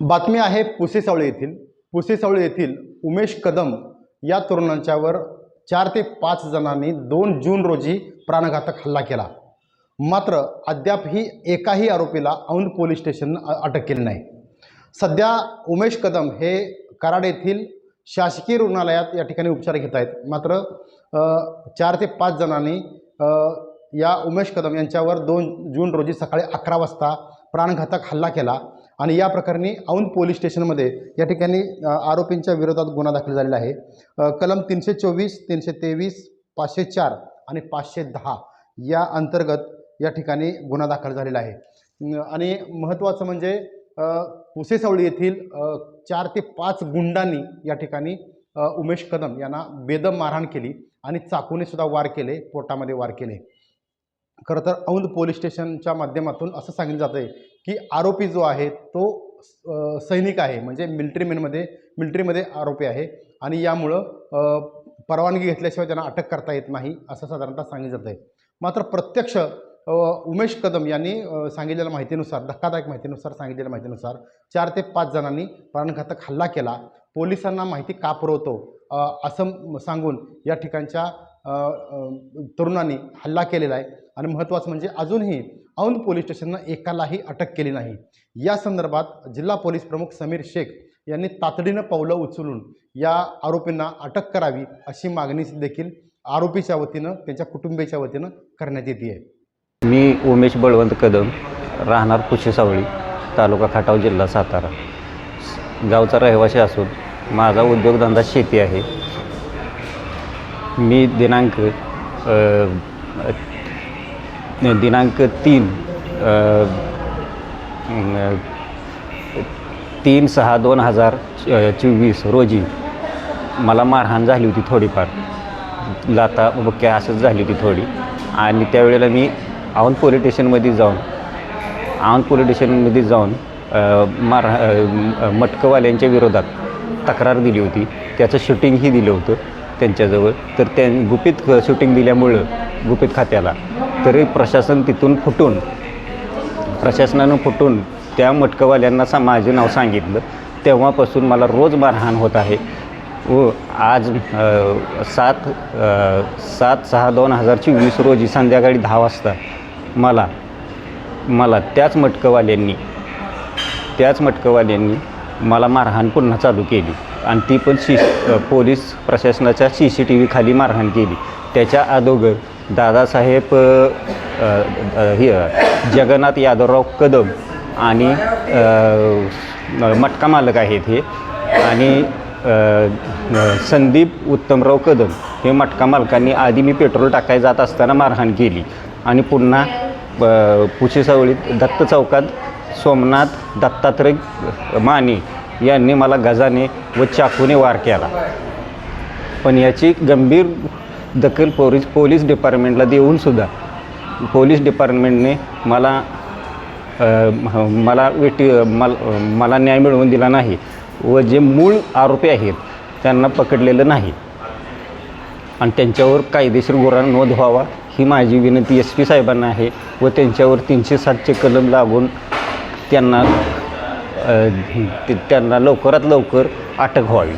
बातमी आहे पुसेसावळी येथील. पुसेसावळी येथील उमेश कदम या तरुणांच्यावर चार ते पाच जणांनी दोन जून रोजी प्राणघातक हल्ला केला. मात्र अद्यापही एकाही आरोपीला औंध पोलीस स्टेशननं अटक केली नाही. सध्या उमेश कदम हे कराड येथील शासकीय रुग्णालयात या ठिकाणी उपचार घेत आहेत. मात्र चार ते पाच जणांनी या उमेश कदम यांच्यावर दोन जून रोजी सकाळी अकरा वाजता प्राणघातक हल्ला केला. आणि या प्रकरणी औंध पोलीस स्टेशनमध्ये या ठिकाणी आरोपींच्या विरोधात गुन्हा दाखल झालेला आहे. कलम तीनशे चोवीस तीनशे तेवीस पाचशे चार आणि पाचशे दहा या अंतर्गत या ठिकाणी गुन्हा दाखल झालेला आहे. आणि महत्त्वाचं म्हणजे अ, पुसेसावळी येथील चार ते पाच गुंडांनी या ठिकाणी उमेश कदम यांना बेदम मारहाण केली आणि चाकूने सुद्धा वार केले पोटामध्ये वार केले. खरं तर औंध पोलीस स्टेशनच्या माध्यमातून असं सांगितलं जातं आहे की आरोपी जो आहे तो सैनिक आहे. म्हणजे मिलिटरीमॅनमध्ये मिलिटरीमध्ये आरोपी आहे. आणि यामुळं परवानगी घेतल्याशिवाय त्यांना अटक करता येत नाही असं साधारणतः सांगितलं जातं आहे मात्र प्रत्यक्ष उमेश कदम यांनी सांगितलेल्या माहितीनुसार धक्कादायक माहितीनुसार सांगितलेल्या माहितीनुसार चार ते पाच जणांनी प्राणघातक हल्ला केला. पोलिसांना माहिती का पुरवतो असं सांगून या ठिकाणच्या तरुणांनी हल्ला केलेला आहे. आणि महत्त्वाचं म्हणजे अजूनही औंध पोलीस स्टेशननं एकालाही अटक केली नाही. या संदर्भात जिल्हा पोलीस प्रमुख समीर शेख यांनी तातडीनं पावलं उचलून या आरोपींना अटक करावी अशी मागणी देखील आरोपीच्या वतीनं त्यांच्या कुटुंबियाच्या वतीनं करण्यात येते. आहे मी उमेश बळवंत कदम राहणार कुशेसावळी तालुका खटाव जिल्हा सातारा. गावचा रहिवासी असून माझा उद्योगधंदा शेती आहे. मी दिनांक दिनांक तीन तीन सहा दोन हजार चोवीस रोजी मला मारहाण झाली होती थोडीफार. लाता बुक्या असंच झाली होती थोडी. आणि त्यावेळेला मी औंध पोलीस स्टेशनमध्ये जाऊन औंध पोलीस स्टेशनमध्ये जाऊन मार मटकवाल्यांच्या विरोधात तक्रार दिली होती. त्याचं शूटिंगही दिलं होतं त्यांच्याजवळ. तर त्या गुपित शूटिंग दिल्यामुळं गुपित खात्याला तरी प्रशासन तिथून फुटून प्रशासनानं फुटून त्या मटकवाल्यांना सा माझे नाव सांगितलं. तेव्हापासून मला रोज मारहाण होत आहे. व आज सात सात सहा दोन हजार चोवीस रोजी संध्याकाळी दहा वाजता मला मला त्याच मटकवाल्यांनी त्याच मटकवाल्यांनी मला मारहाण पुन्हा चालू केली. आणि ती पण सी पोलीस प्रशासनाच्या सी सी टी व्हीखाली मारहाण केली. त्याच्या अगोदर दादासाहेब हे जगन्नाथ यादवराव कदम आणि मटका मालक आहेत हे आणि संदीप उत्तमराव कदम हे मटका मालकांनी आधी मी पेट्रोल टाकायला जात असताना मारहाण केली आणि पुन्हा अ, पुशेसावळीत दत्त चौकात सोमनाथ दत्तात्रय माने यांनी मला गजाने व चाकूने वार केला. पण याची गंभीर दखल पोलीस पोलीस डिपार्टमेंटला देऊनसुद्धा पोलीस डिपार्टमेंटने मला मला वेटी मला मला न्याय मिळवून दिला नाही व जे मूळ आरोपी आहेत त्यांना पकडलेलं नाही. आणि त्यांच्यावर कायदेशीर गुन्हा नोंद व्हावा ही माझी विनंती एस पी साहेबांना आहे व त्यांच्यावर तीनशे सातचे कलम लागून त्यांना ते- त्यांना लवकरात लवकर अटक व्हावी.